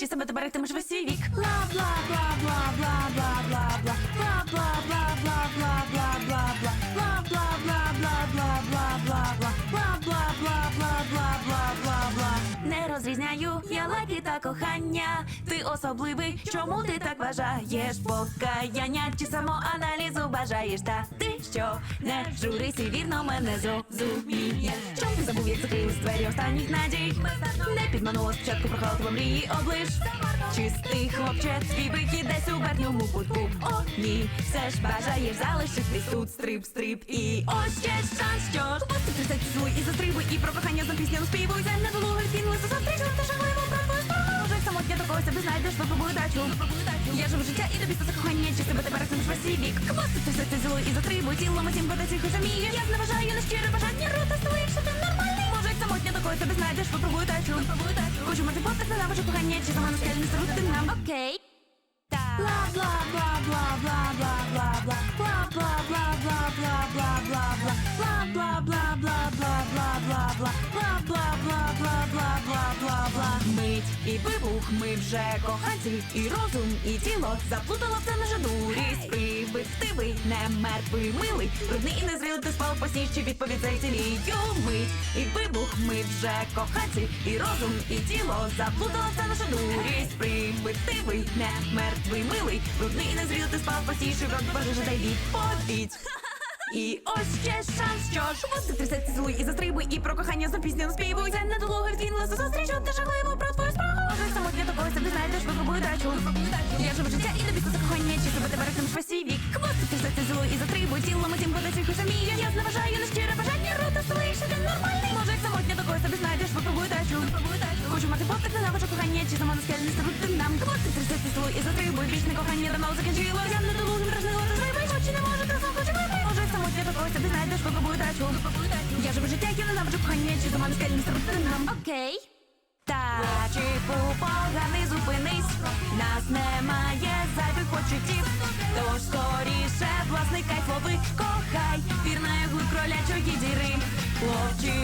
чи себе ти берегтимеш весь свій вік. Бла бла бла бла бла розрізняю я лайки та кохання. Ти особливий, чому ти так вважаєш? Покаяння чи самоаналізу бажаєш? Та ти що не журись і вірно мене зрозумієш. Чом ти забув, як закрились двері останніх надій? Не підманула спочатку прохала мрії облиш. Чистий хлопче, твій вихід десь у верхньому кутку. О, ні, все ж бажаєш залишитись тут стрип, стрип і ось ще шанс, що ж Просто трясеться злий і застрибуй, і про кохання знов пісню співуй. Це тебе знайдеш слабу удачу. Я живу життя і тобі закохання, чи тебе тепер не весь вік. Хвостити все це зло і затрибуй тілом усім подати хоч уміє. Я зневажаю на щире бажання рота стоїв, що ти нормальний. Може, самотня такою тебе знайдеш, попробую тачу. Хочу мати подпис на навичу кохання, чи сама на скельний срут тим нам окей. Лав, Мить і вибух, ми вже коханці, і розум, і тіло заплутало все наша дурість. Привид, хтивий, не мертвий, милий, брудний і незрілий, ти спав посніжчі відповідь за цілію мить і вибух, ми вже коханці, і розум, і тіло заплутало все наша дурість. Привид, хтивий, не мертвий, милий, брудний і незрілий, ти спав посніжчі, рот боже, дай відповідь. І ось ще шанс, що ж Мозки трясеться злий і застрибуй, і про кохання запізнено співуй. Це недолугий відкинулася зустріч, ти жахливо це зло і затрибу тілом усім буде цих усамія. Я зневажаю на щире бажання рота слише ти нормальний. Може, як самотня до когось собі знайдеш, попробуй тачу. Хочу мати попит, не хочу кохання, чи сама на скельний струт ти нам квоти трясеться зло і затрибу. Більш не кохання давно закінчило. Я не долугим дражнило, розвивай, очі не може, ти сам хочу вибрати. Може, як самотня до когось собі знайдеш, попробуй тачу. Я живу життя, я ненавиджу кохання, чи сама на скельний струт ти нам. Окей. Та, чи поганий, зупинись, нас немає почуттів. Тож скоріше власний кайф лови, кохай, вірна глиб кролячої діри. Хлопчику,